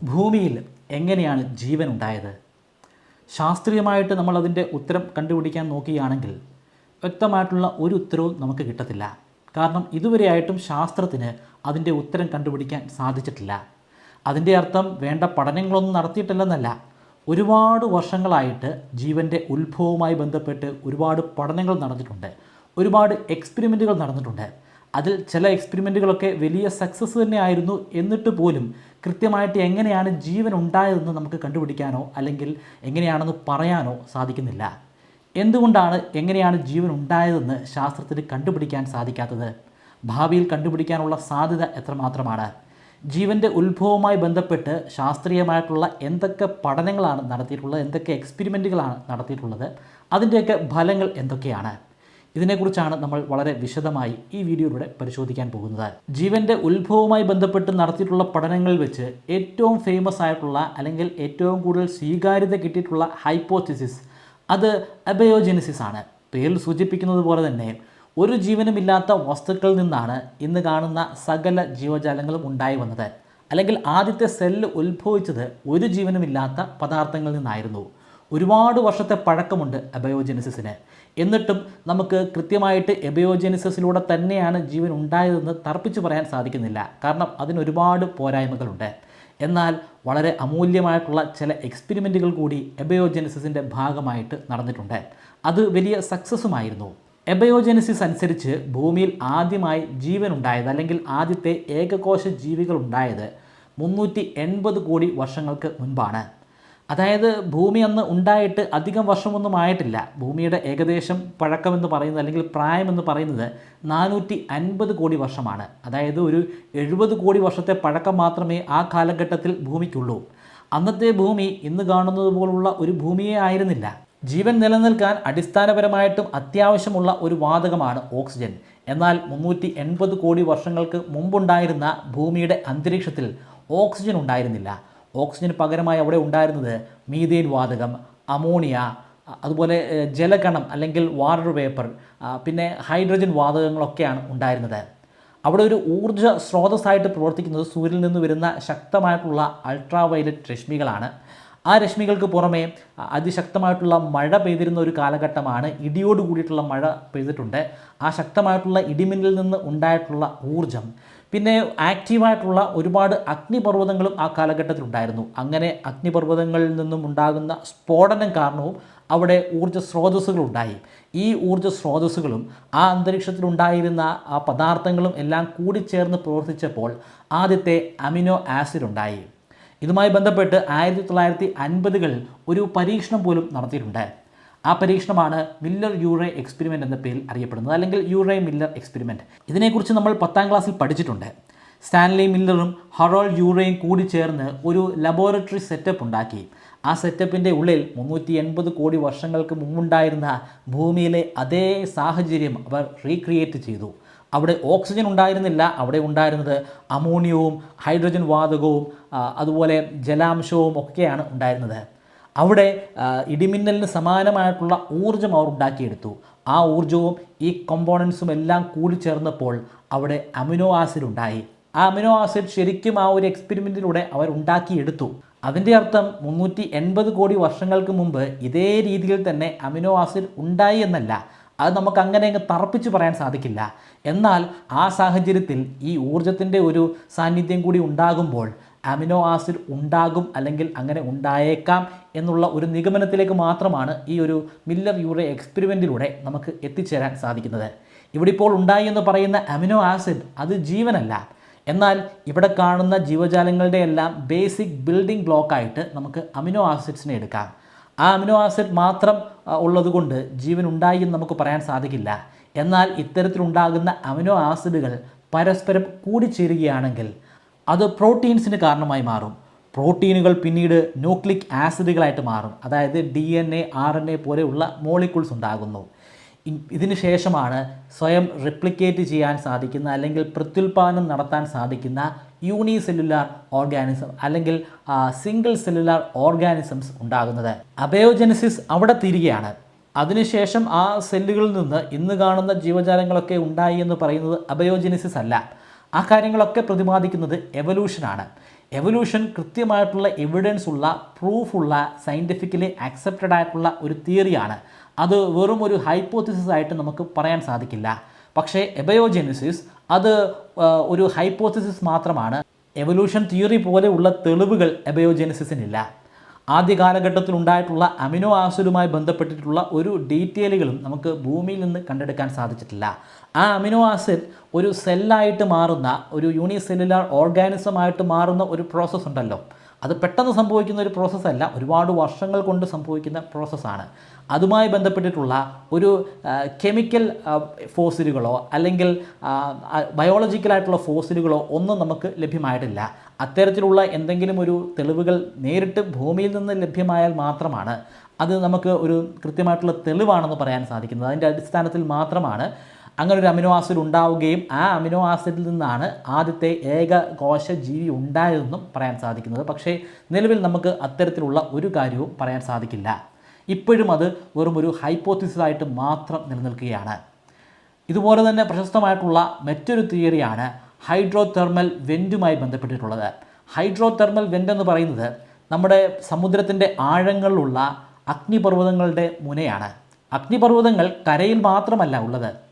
ഭൂമിയിൽ എങ്ങനെയാണ് ജീവൻ ഉണ്ടായത് ശാസ്ത്രീയമായിട്ട് നമ്മൾ അതിന്റെ ഉത്തരം കണ്ടുപിടിക്കാൻ നോക്കുകയാണെങ്കിൽ വ്യക്തമായിട്ടുള്ള ഒരു ഉത്തരവും നമുക്ക് കിട്ടത്തില്ല. കാരണം ഇതുവരെയായിട്ടും ശാസ്ത്രത്തിന് അതിന്റെ ഉത്തരം കണ്ടുപിടിക്കാൻ സാധിച്ചിട്ടില്ല. അതിന്റെ അർത്ഥം വേണ്ട പഠനങ്ങളൊന്നും നടത്തിയിട്ടില്ലെന്നല്ല. ഒരുപാട് വർഷങ്ങളായിട്ട് ജീവന്റെ ഉത്ഭവവുമായി ബന്ധപ്പെട്ട് ഒരുപാട് പഠനങ്ങൾ നടന്നിട്ടുണ്ട്. ഒരുപാട് എക്സ്പെരിമെന്റുകൾ നടന്നിട്ടുണ്ട്. അതിൽ ചില എക്സ്പെരിമെന്റുകളൊക്കെ വലിയ സക്സസ് തന്നെ ആയിരുന്നു എന്നിട്ട് പോലും കൃത്യമായിട്ട് എങ്ങനെയാണ് ജീവൻ ഉണ്ടായതെന്ന് നമുക്ക് കണ്ടുപിടിക്കാനോ അല്ലെങ്കിൽ എങ്ങനെയാണെന്ന് പറയാനോ സാധിക്കുന്നില്ല. എന്തുകൊണ്ടാണ് എങ്ങനെയാണ് ജീവൻ ഉണ്ടായതെന്ന് ശാസ്ത്രത്തിന് കണ്ടുപിടിക്കാൻ സാധിക്കാത്തത്? ഭാവിയിൽ കണ്ടുപിടിക്കാനുള്ള സാധ്യത എത്രമാത്രമാണ്? ജീവന്റെ ഉത്ഭവവുമായി ബന്ധപ്പെട്ട് ശാസ്ത്രീയമായിട്ടുള്ള എന്തൊക്കെ പഠനങ്ങളാണ് നടത്തിയിട്ടുള്ളത് എന്തൊക്കെ എക്സ്പെരിമെന്റുകളാണ് നടത്തിയിട്ടുള്ളത് അതിന്റെയൊക്കെ ഫലങ്ങൾ എന്തൊക്കെയാണ്? ഇതിനെക്കുറിച്ചാണ് നമ്മൾ വളരെ വിശദമായി ഈ വീഡിയോയിലൂടെ പരിശോധിക്കാൻ പോകുന്നത്. ജീവന്റെ ഉത്ഭവവുമായി ബന്ധപ്പെട്ട് നടത്തിയിട്ടുള്ള പഠനങ്ങളിൽ വെച്ച് ഏറ്റവും ഫേമസ് ആയിട്ടുള്ള അല്ലെങ്കിൽ ഏറ്റവും കൂടുതൽ സ്വീകാര്യത കിട്ടിയിട്ടുള്ള ഹൈപ്പോത്തിസിസ് അത് അബയോജെനിസിസ് ആണ്. പേരിൽ സൂചിപ്പിക്കുന്നത് പോലെ തന്നെ ഒരു ജീവനുമില്ലാത്ത വസ്തുക്കളിൽ നിന്നാണ് ഇന്ന് കാണുന്ന സകല ജീവജാലങ്ങളും ഉണ്ടായി വന്നത്. അല്ലെങ്കിൽ ആദ്യത്തെ സെല്ല് ഉത്ഭവിച്ചത് ഒരു ജീവനുമില്ലാത്ത പദാർത്ഥങ്ങളിൽ നിന്നായിരുന്നു. ഒരുപാട് വർഷത്തെ പഴക്കമുണ്ട് എബയോജെനിസിന് എന്നിട്ടും നമുക്ക് കൃത്യമായിട്ട് എബയോജെനിസിലൂടെ തന്നെയാണ് ജീവൻ ഉണ്ടായതെന്ന് തർപ്പിച്ചു പറയാൻ സാധിക്കുന്നില്ല. കാരണം അതിന് ഒരുപാട് പോരായ്മകളുണ്ട്. എന്നാൽ വളരെ അമൂല്യമായിട്ടുള്ള ചില എക്സ്പെരിമെന്റുകൾ കൂടി എബയോജെനിസിന്റെ ഭാഗമായിട്ട് നടന്നിട്ടുണ്ട്. അത് വലിയ സക്സസ്സുമായിരുന്നു. എബയോജെനിസിസ് അനുസരിച്ച് ഭൂമിയിൽ ആദ്യമായി ജീവൻ ഉണ്ടായത് അല്ലെങ്കിൽ ആദ്യത്തെ ഏകകോശ ജീവികൾ ഉണ്ടായത് മുന്നൂറ്റി എൺപത് കോടി വർഷങ്ങൾക്ക് മുൻപാണ്. അതായത് ഭൂമി അന്ന് ഉണ്ടായിട്ട് അധികം വർഷമൊന്നും ആയിട്ടില്ല. ഭൂമിയുടെ ഏകദേശം പഴക്കമെന്ന് പറയുന്നത് അല്ലെങ്കിൽ പ്രായമെന്ന് പറയുന്നത് നാനൂറ്റി അൻപത് കോടി വർഷമാണ്. അതായത് ഒരു എഴുപത് കോടി വർഷത്തെ പഴക്കം മാത്രമേ ആ കാലഘട്ടത്തിൽ ഭൂമിക്കുള്ളൂ. അന്നത്തെ ഭൂമി ഇന്ന് കാണുന്നത് പോലുള്ള ഒരു ഭൂമിയെ ആയിരുന്നില്ല. ജീവൻ നിലനിൽക്കാൻ അടിസ്ഥാനപരമായിട്ടും അത്യാവശ്യമുള്ള ഒരു വാതകമാണ് ഓക്സിജൻ. എന്നാൽ മുന്നൂറ്റി എൺപത് കോടി വർഷങ്ങൾക്ക് മുമ്പുണ്ടായിരുന്ന ഭൂമിയുടെ അന്തരീക്ഷത്തിൽ ഓക്സിജൻ ഉണ്ടായിരുന്നില്ല. ഓക്സിജന് പകരമായി അവിടെ ഉണ്ടായിരുന്നത് മീതേൻ വാതകം അമോണിയ അതുപോലെ ജലകണം അല്ലെങ്കിൽ വാട്ടർ വേപ്പർ പിന്നെ ഹൈഡ്രജൻ വാതകങ്ങളൊക്കെയാണ് ഉണ്ടായിരുന്നത്. അവിടെ ഒരു ഊർജ സ്രോതസ്സായിട്ട് പ്രവർത്തിക്കുന്നത് സൂര്യനിൽ നിന്ന് വരുന്ന ശക്തമായിട്ടുള്ള അൾട്രാവയലറ്റ് രശ്മികളാണ്. ആ രശ്മികൾക്ക് പുറമേ അതിശക്തമായിട്ടുള്ള മഴ പെയ്തിരുന്ന ഒരു കാലഘട്ടമാണ് ഇടിയോട് കൂടിയിട്ടുള്ള മഴ പെയ്തിട്ടുണ്ട്. ആ ശക്തമായിട്ടുള്ള ഇടിമിന്നലിൽ നിന്ന് ഉണ്ടായിട്ടുള്ള ഊർജം പിന്നെ ആക്റ്റീവായിട്ടുള്ള ഒരുപാട് അഗ്നിപർവതങ്ങളും ആ കാലഘട്ടത്തിൽ ഉണ്ടായിരുന്നു അങ്ങനെ അഗ്നിപർവതങ്ങളിൽ നിന്നും ഉണ്ടാകുന്ന സ്ഫോടനം കാരണവും അവിടെ ഊർജ സ്രോതസ്സുകൾ ഉണ്ടായി ഈ ഊർജ സ്രോതസ്സുകളും ആ അന്തരീക്ഷത്തിൽ ഉണ്ടായിരുന്ന ആ പദാർത്ഥങ്ങളും എല്ലാം കൂടിച്ചേർന്ന് പ്രവർത്തിച്ചപ്പോൾ ആദ്യത്തെ അമിനോ ആസിഡ് ഉണ്ടായി ഇതുമായി ബന്ധപ്പെട്ട് ആയിരത്തി തൊള്ളായിരത്തി അൻപതുകളിൽ ഒരു പരീക്ഷണം പോലും നടത്തിയിട്ടുണ്ട്. ആ പരീക്ഷണമാണ് മില്ലർ യൂറേ എക്സ്പെരിമെന്റ് എന്ന പേരിൽ അറിയപ്പെടുന്നത് അല്ലെങ്കിൽ യൂറേ മില്ലർ എക്സ്പെരിമെന്റ് ഇതിനെക്കുറിച്ച് നമ്മൾ പത്താം ക്ലാസ്സിൽ പഠിച്ചിട്ടുണ്ട്. സ്റ്റാൻലി മില്ലറും ഹറോൾ യൂറേയും കൂടി ചേർന്ന് ഒരു ലബോറട്ടറി സെറ്റപ്പ് ഉണ്ടാക്കി. ആ സെറ്റപ്പിന്റെ ഉള്ളിൽ മുന്നൂറ്റി എൺപത് കോടി വർഷങ്ങൾക്ക് മുമ്പുണ്ടായിരുന്ന ഭൂമിയിലെ അതേ സാഹചര്യം അവർ റീക്രിയേറ്റ് ചെയ്തു. അവിടെ ഓക്സിജൻ ഉണ്ടായിരുന്നില്ല. അവിടെ ഉണ്ടായിരുന്നത് അമോണിയവും ഹൈഡ്രജൻ വാതകവും അതുപോലെ ജലാംശവും ഒക്കെയാണ് ഉണ്ടായിരുന്നത്. അവിടെ ഇടിമിന്നലിന് സമാനമായിട്ടുള്ള ഊർജം അവർ ഉണ്ടാക്കിയെടുത്തു. ആ ഊർജവും ഈ കോമ്പോണൻസും എല്ലാം കൂടി ചേർന്നപ്പോൾ അവിടെ അമിനോ ആസിഡ് ഉണ്ടായി. ആ അമിനോ ആസിഡ് ശരിക്കും ആ ഒരു എക്സ്പെരിമെന്റിലൂടെ അവർ ഉണ്ടാക്കിയെടുത്തു. അതിന്റെ അർത്ഥം മുന്നൂറ്റി എൺപത് കോടി വർഷങ്ങൾക്ക് മുമ്പ് ഇതേ രീതിയിൽ തന്നെ അമിനോ ആസിഡ് ഉണ്ടായി എന്നല്ല. അത് നമുക്ക് അങ്ങനെ അങ്ങ് തറപ്പിച്ച് പറയാൻ സാധിക്കില്ല. എന്നാൽ ആ സാഹചര്യത്തിൽ ഈ ഊർജത്തിന്റെ ഒരു സാന്നിധ്യം കൂടി ഉണ്ടാകുമ്പോൾ അമിനോ ആസിഡ് ഉണ്ടാകും അല്ലെങ്കിൽ അങ്ങനെ ഉണ്ടായേക്കാം എന്നുള്ള ഒരു നിഗമനത്തിലേക്ക് മാത്രമാണ് ഈ ഒരു മില്ലർ യൂറെ എക്സ്പെരിമെന്റിലൂടെ നമുക്ക് എത്തിച്ചേരാൻ സാധിക്കുന്നത്. ഇവിടെ ഇപ്പോൾ ഉണ്ടായി എന്ന് പറയുന്ന അമിനോ ആസിഡ് അത് ജീവനല്ല. എന്നാൽ ഇവിടെ കാണുന്ന ജീവജാലങ്ങളുടെ എല്ലാം ബേസിക് ബിൽഡിംഗ് ബ്ലോക്കായിട്ട് നമുക്ക് അമിനോ ആസിഡ്സിനെ എടുക്കാം. ആ അമിനോ ആസിഡ് മാത്രം ഉള്ളതുകൊണ്ട് ജീവൻ ഉണ്ടായി എന്ന് നമുക്ക് പറയാൻ സാധിക്കില്ല. എന്നാൽ ഇത്തരത്തിലുണ്ടാകുന്ന അമിനോ ആസിഡുകൾ പരസ്പരം കൂടിച്ചേരുകയാണെങ്കിൽ അത് പ്രോട്ടീൻസിന് കാരണമായി മാറും. പ്രോട്ടീനുകൾ പിന്നീട് ന്യൂക്ലിക് ആസിഡുകളായിട്ട് മാറും. അതായത് D N A R N A പോലെയുള്ള മോളിക്യൂൾസ് ഉണ്ടാകുന്നു. ഇതിന് ശേഷമാണ് സ്വയം റിപ്ലിക്കേറ്റ് ചെയ്യാൻ സാധിക്കുന്ന അല്ലെങ്കിൽ പ്രത്യുൽപാദനം നടത്താൻ സാധിക്കുന്ന യൂണി സെല്ലുലാർ ഓർഗാനിസം അല്ലെങ്കിൽ സിംഗിൾ സെല്ലുലാർ ഓർഗാനിസംസ് ഉണ്ടാകുന്നത്. അബയോജനസിസ് അവിടെ തീരുകയാണ്. അതിനുശേഷം ആ സെല്ലുകളിൽ നിന്ന് ഇന്ന് കാണുന്ന ജീവജാലങ്ങളൊക്കെ ഉണ്ടായി എന്ന് പറയുന്നത് അബയോജനസിസ് അല്ല. ആ കാര്യങ്ങളൊക്കെ പ്രതിപാദിക്കുന്നത് എവല്യൂഷനാണ് എവല്യൂഷൻ കൃത്യമായിട്ടുള്ള എവിഡൻസ് ഉള്ള പ്രൂഫുള്ള സയന്റിഫിക്കലി അക്സെപ്റ്റഡ് ആയിട്ടുള്ള ഒരു തിയറിയാണ് അത് വെറും ഒരു ഹൈപ്പോത്തിസിസ് ആയിട്ട് നമുക്ക് പറയാൻ സാധിക്കില്ല. പക്ഷേ എബയോജെനിസിസ് അത് ഒരു ഹൈപ്പോത്തിസിസ് മാത്രമാണ്. എവല്യൂഷൻ തിയറി പോലെയുള്ള തെളിവുകൾ എബയോജെനിസിസിനില്ല ആദ്യ കാലഘട്ടത്തിൽ ഉണ്ടായിട്ടുള്ള അമിനോ ആസിഡുമായി ബന്ധപ്പെട്ടിട്ടുള്ള ഒരു ഡീറ്റെയിലുകളും നമുക്ക് ഭൂമിയിൽ നിന്ന് കണ്ടെടുക്കാൻ സാധിച്ചിട്ടില്ല. ആ അമിനോ ആസിഡ് ഒരു സെല്ലായിട്ട് മാറുന്ന ഒരു യൂണിസെല്ലുലാർ ഓർഗാനിസമായിട്ട് മാറുന്ന ഒരു പ്രോസസ്സ് ഉണ്ടല്ലോ. അത് പെട്ടെന്ന് സംഭവിക്കുന്ന ഒരു പ്രോസസ്സല്ല ഒരുപാട് വർഷങ്ങൾ കൊണ്ട് സംഭവിക്കുന്ന പ്രോസസ്സാണ് അതുമായി ബന്ധപ്പെട്ടിട്ടുള്ള ഒരു കെമിക്കൽ ഫോസിലുകളോ അല്ലെങ്കിൽ ബയോളജിക്കലായിട്ടുള്ള ഫോസിലുകളോ ഒന്നും നമുക്ക് ലഭ്യമായിട്ടില്ല. അത്തരത്തിലുള്ള എന്തെങ്കിലും ഒരു തെളിവുകൾ നേരിട്ട് ഭൂമിയിൽ നിന്ന് ലഭ്യമായാൽ മാത്രമാണ് അത് നമുക്ക് ഒരു കൃത്യമായിട്ടുള്ള തെളിവാണെന്ന് പറയാൻ സാധിക്കുന്നത്. അതിന്റെ അടിസ്ഥാനത്തിൽ മാത്രമാണ് അങ്ങനെ ഒരു അമിനോ ആസിഡ് ഉണ്ടാവുകയും ആ അമിനോ ആസിഡിൽ നിന്നാണ് ആദ്യത്തെ ഏക കോശ ജീവി ഉണ്ടായതെന്നും പറയാൻ സാധിക്കുന്നത്. പക്ഷേ നിലവിൽ നമുക്ക് അത്തരത്തിലുള്ള ഒരു കാര്യവും പറയാൻ സാധിക്കില്ല. ഇപ്പോഴും അത് വെറും ഒരു ഹൈപ്പോത്തിസിസായിട്ട് മാത്രം നിലനിൽക്കുകയാണ്. ഇതുപോലെ തന്നെ പ്രശസ്തമായിട്ടുള്ള മറ്റൊരു തിയറിയാണ് ഹൈഡ്രോ തെർമൽ വെന്റുമായി ബന്ധപ്പെട്ടിട്ടുള്ളത്. ഹൈഡ്രോ തെർമൽ വെന്റ് എന്ന് പറയുന്നത് നമ്മുടെ സമുദ്രത്തിന്റെ ആഴങ്ങളിലുള്ള അഗ്നിപർവതങ്ങളുടെ മുനയാണ്. അഗ്നിപർവതങ്ങൾ കരയിൽ മാത്രമല്ല ഉള്ളത്.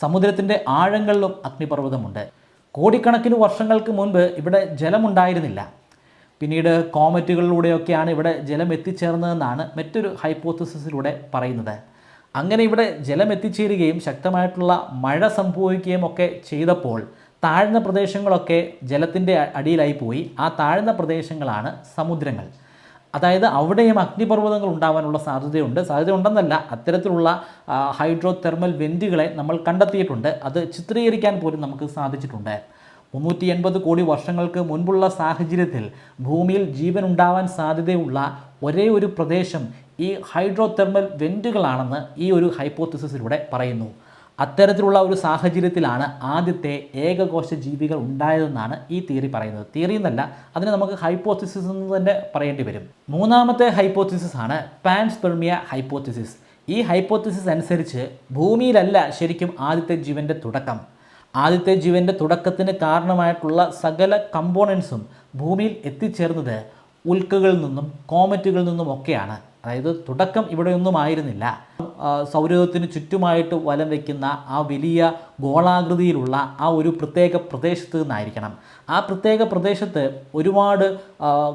സമുദ്രത്തിന്റെ ആഴങ്ങളിലും അഗ്നിപർവതമുണ്ട്. കോടിക്കണക്കിന് വർഷങ്ങൾക്ക് മുൻപ് ഇവിടെ ജലമുണ്ടായിരുന്നില്ല. പിന്നീട് കോമറ്റുകളിലൂടെയൊക്കെയാണ് ഇവിടെ ജലം എത്തിച്ചേർന്നതെന്നാണ് മറ്റൊരു ഹൈപ്പോത്തസിസിലൂടെ പറയുന്നത്. അങ്ങനെ ഇവിടെ ജലം എത്തിച്ചേരുകയും ശക്തമായിട്ടുള്ള മഴ സംഭവിക്കുകയും ഒക്കെ ചെയ്തപ്പോൾ താഴ്ന്ന പ്രദേശങ്ങളൊക്കെ ജലത്തിന്റെ അടിയിലായി പോയി. ആ താഴ്ന്ന പ്രദേശങ്ങളാണ് സമുദ്രങ്ങൾ. അതായത് അവിടെയും അഗ്നിപർവതങ്ങൾ ഉണ്ടാവാനുള്ള സാധ്യതയുണ്ട്. സാധ്യത ഉണ്ടെന്നല്ല അത്തരത്തിലുള്ള ഹൈഡ്രോ തെർമൽ വെന്റുകളെ നമ്മൾ കണ്ടെത്തിയിട്ടുണ്ട്. അത് ചിത്രീകരിക്കാൻ പോലും നമുക്ക് സാധിച്ചിട്ടുണ്ട്. മുന്നൂറ്റി എൺപത് കോടി വർഷങ്ങൾക്ക് മുൻപുള്ള സാഹചര്യത്തിൽ ഭൂമിയിൽ ജീവൻ ഉണ്ടാവാൻ സാധ്യതയുള്ള ഒരേ ഒരു പ്രദേശം ഈ ഹൈഡ്രോ തെർമൽ വെന്റുകളാണെന്ന് ഈ ഒരു ഹൈപ്പോത്തിസിസിലൂടെ പറയുന്നു. അത്തരത്തിലുള്ള ഒരു സാഹചര്യത്തിലാണ് ആദ്യത്തെ ഏകകോശ ജീവികൾ ഉണ്ടായതെന്നാണ് ഈ തിയറി പറയുന്നത്. തിയറി എന്നല്ല അതിനെ നമുക്ക് ഹൈപ്പോത്തിസിസ് എന്ന് തന്നെ പറയേണ്ടി വരും. മൂന്നാമത്തെ ഹൈപ്പോത്തിസിസ് ആണ് പാൻസ്പെർമിയ ഹൈപ്പോത്തിസിസ്. ഈ ഹൈപ്പോത്തിസിസ് അനുസരിച്ച് ഭൂമിയിലല്ല ശരിക്കും ആദ്യത്തെ ജീവന്റെ തുടക്കം. ആദ്യത്തെ ജീവന്റെ തുടക്കത്തിന് കാരണമായിട്ടുള്ള സകല കമ്പോണൻസും ഭൂമിയിൽ എത്തിച്ചേർന്നത് ഉൽക്കകളിൽ നിന്നും കോമറ്റുകളിൽ നിന്നും ഒക്കെയാണ് അതായത് തുടക്കം ഇവിടെയൊന്നും ആയിരുന്നില്ല. സൗരയൂഥത്തിന് ചുറ്റുമായിട്ട് വലം വയ്ക്കുന്ന ആ വലിയ ഗോളാകൃതിയിലുള്ള ആ ഒരു പ്രത്യേക പ്രദേശത്ത് നിന്നായിരിക്കണം. ആ പ്രത്യേക പ്രദേശത്ത് ഒരുപാട്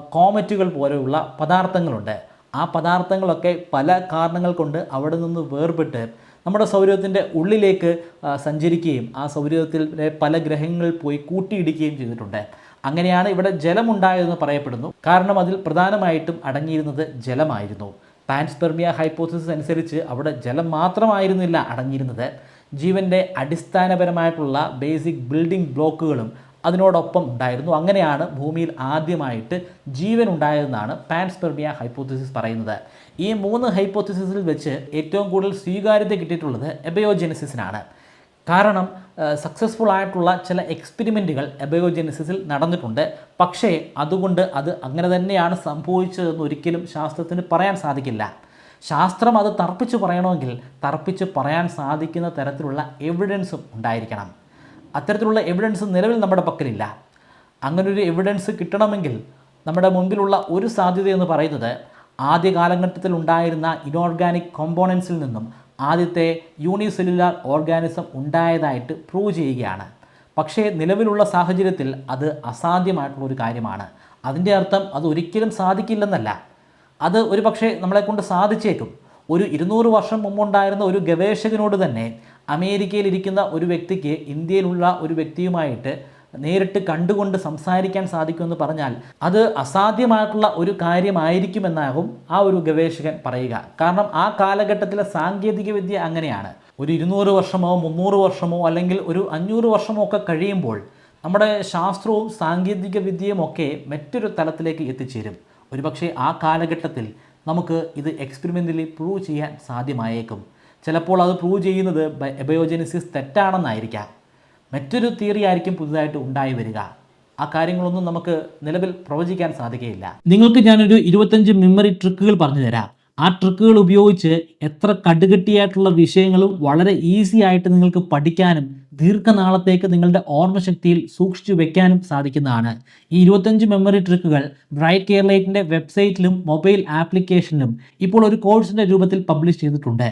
കോമറ്റുകൾ പോലെയുള്ള പദാർത്ഥങ്ങളുണ്ട്. ആ പദാർത്ഥങ്ങളൊക്കെ പല കാരണങ്ങൾ കൊണ്ട് അവിടെ നിന്ന് വേർപെട്ട് നമ്മുടെ സൗരത്തിന്റെ ഉള്ളിലേക്ക് സഞ്ചരിക്കുകയും ആ സൗരയൂഥത്തിലെ പല ഗ്രഹങ്ങളിൽ പോയി കൂട്ടിയിടിക്കുകയും ചെയ്തിട്ടുണ്ട്. അങ്ങനെയാണ് ഇവിടെ ജലമുണ്ടായതെന്ന് പറയപ്പെടുന്നു. കാരണം അതിൽ പ്രധാനമായിട്ടും അടങ്ങിയിരുന്നത് ജലമായിരുന്നു. പാൻസ്പെർമിയ ഹൈപ്പോസിസ് അനുസരിച്ച് അവിടെ ജലം മാത്രമായിരുന്നില്ല അടങ്ങിയിരുന്നത്. ജീവന്റെ അടിസ്ഥാനപരമായിട്ടുള്ള ബേസിക് ബിൽഡിംഗ് ബ്ലോക്കുകളും അതിനോടൊപ്പം ഉണ്ടായിരുന്നു. അങ്ങനെയാണ് ഭൂമിയിൽ ആദ്യമായിട്ട് ജീവൻ ഉണ്ടായതെന്നാണ് പാൻസ്പെർമിയ ഹൈപ്പോത്തിസിസ് പറയുന്നത്. ഈ മൂന്ന് ഹൈപ്പോത്തിസിസിൽ വെച്ച് ഏറ്റവും കൂടുതൽ സ്വീകാര്യത കിട്ടിയിട്ടുള്ളത് എബയോജെനിസിസിനാണ്. കാരണം സക്സസ്ഫുൾ ആയിട്ടുള്ള ചില എക്സ്പെരിമെന്റുകൾ എബയോജെനിസിസിൽ നടന്നിട്ടുണ്ട്. പക്ഷേ അതുകൊണ്ട് അത് അങ്ങനെ തന്നെയാണ് സംഭവിച്ചതെന്ന് ഒരിക്കലും ശാസ്ത്രത്തിന് പറയാൻ സാധിക്കില്ല. ശാസ്ത്രം അത് തർപ്പിച്ച് പറയണമെങ്കിൽ തർപ്പിച്ച് പറയാൻ സാധിക്കുന്ന തരത്തിലുള്ള എവിഡൻസും ഉണ്ടായിരിക്കണം. അത്തരത്തിലുള്ള എവിഡൻസ് നിലവിൽ നമ്മുടെ പക്കലില്ല. അങ്ങനൊരു എവിഡൻസ് കിട്ടണമെങ്കിൽ നമ്മുടെ മുൻപിലുള്ള ഒരു സാധ്യത എന്ന് പറയുന്നത് ആദ്യ കാലഘട്ടത്തിൽ ഉണ്ടായിരുന്ന ഇനോർഗാനിക് കോമ്പോണൻസിൽ നിന്നും ആദ്യത്തെ യൂണിസെല്ലുലാർ ഓർഗാനിസം ഉണ്ടായതായിട്ട് പ്രൂവ് ചെയ്യുകയാണ്. പക്ഷേ നിലവിലുള്ള സാഹചര്യത്തിൽ അത് അസാധ്യമായിട്ടുള്ള ഒരു കാര്യമാണ്. അതിന്റെ അർത്ഥം അത് ഒരിക്കലും സാധിക്കില്ലെന്നല്ല. അത് ഒരു പക്ഷേ നമ്മളെക്കൊണ്ട് സാധിച്ചേക്കും. ഒരു ഇരുന്നൂറ് വർഷം മുമ്പുണ്ടായിരുന്ന ഒരു ഗവേഷകനോട് തന്നെ അമേരിക്കയിലിരിക്കുന്ന ഒരു വ്യക്തിക്ക് ഇന്ത്യയിലുള്ള ഒരു വ്യക്തിയുമായിട്ട് നേരിട്ട് കണ്ടുകൊണ്ട് സംസാരിക്കാൻ സാധിക്കുമെന്ന് പറഞ്ഞാൽ അത് അസാധ്യമായിട്ടുള്ള ഒരു കാര്യമായിരിക്കുമെന്നാകും ആ ഒരു ഗവേഷകൻ പറയുക. കാരണം ആ കാലഘട്ടത്തിലെ സാങ്കേതിക വിദ്യ അങ്ങനെയാണ്. ഒരു ഇരുന്നൂറ് വർഷമോ മുന്നൂറ് വർഷമോ അല്ലെങ്കിൽ ഒരു അഞ്ഞൂറ് വർഷമോ ഒക്കെ കഴിയുമ്പോൾ നമ്മുടെ ശാസ്ത്രവും സാങ്കേതിക വിദ്യയും ഒക്കെ മറ്റൊരു തലത്തിലേക്ക് എത്തിച്ചേരും. ഒരുപക്ഷെ ആ കാലഘട്ടത്തിൽ നമുക്ക് ഇത് എക്സ്പെരിമെന്റലി പ്രൂവ് ചെയ്യാൻ സാധ്യമായേക്കും. ചിലപ്പോൾ അത് പ്രൂവ് ചെയ്യുന്നത് എബയോജെനിസിസ് തെറ്റാണെന്നായിരിക്കാം. മറ്റൊരു തിയറി ആയിരിക്കും പുതുതായിട്ട് ഉണ്ടായി വരിക. ആ കാര്യങ്ങളൊന്നും നമുക്ക് നിലവിൽ പ്രവചിക്കാൻ സാധിക്കുകയില്ല. നിങ്ങൾക്ക് ഞാനൊരു ഇരുപത്തഞ്ച് മെമ്മറി ട്രിക്കുകൾ പറഞ്ഞു തരാം ആ ട്രിക്കുകൾ ഉപയോഗിച്ച് എത്ര കടുകട്ടിയായിട്ടുള്ള വിഷയങ്ങളും വളരെ ഈസി ആയിട്ട് നിങ്ങൾക്ക് പഠിക്കാനും ദീർഘനാളത്തേക്ക് നിങ്ങളുടെ ഓർമ്മശക്തിയിൽ സൂക്ഷിച്ചു വെക്കാനും സാധിക്കുന്നതാണ്. ഈ ഇരുപത്തഞ്ച് മെമ്മറി ട്രിക്കുകൾ ബ്രൈറ്റ് കെയർലൈറ്റിന്റെ വെബ്സൈറ്റിലും മൊബൈൽ ആപ്ലിക്കേഷനിലും ഇപ്പോൾ ഒരു കോഴ്സിന്റെ രൂപത്തിൽ പബ്ലിഷ് ചെയ്തിട്ടുണ്ട്.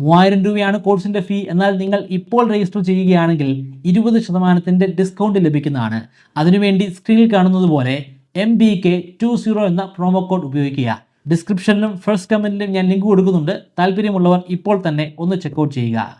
മൂവായിരം രൂപയാണ് കോഴ്സിന്റെ ഫീ എന്നാൽ നിങ്ങൾ ഇപ്പോൾ രജിസ്റ്റർ ചെയ്യുകയാണെങ്കിൽ ഇരുപത് ശതമാനത്തിന്റെ ഡിസ്കൗണ്ട് ലഭിക്കുന്നതാണ്. അതിനുവേണ്ടി സ്ക്രീനിൽ കാണുന്നത് പോലെ M B K two zero എന്ന പ്രോമോ കോഡ് ഉപയോഗിക്കുക. ഡിസ്ക്രിപ്ഷനിലും ഫസ്റ്റ് കമന്റിലും ഞാൻ ലിങ്ക് കൊടുക്കുന്നുണ്ട്. താല്പര്യമുള്ളവർ ഇപ്പോൾ തന്നെ ഒന്ന് ചെക്കൗട്ട് ചെയ്യുക.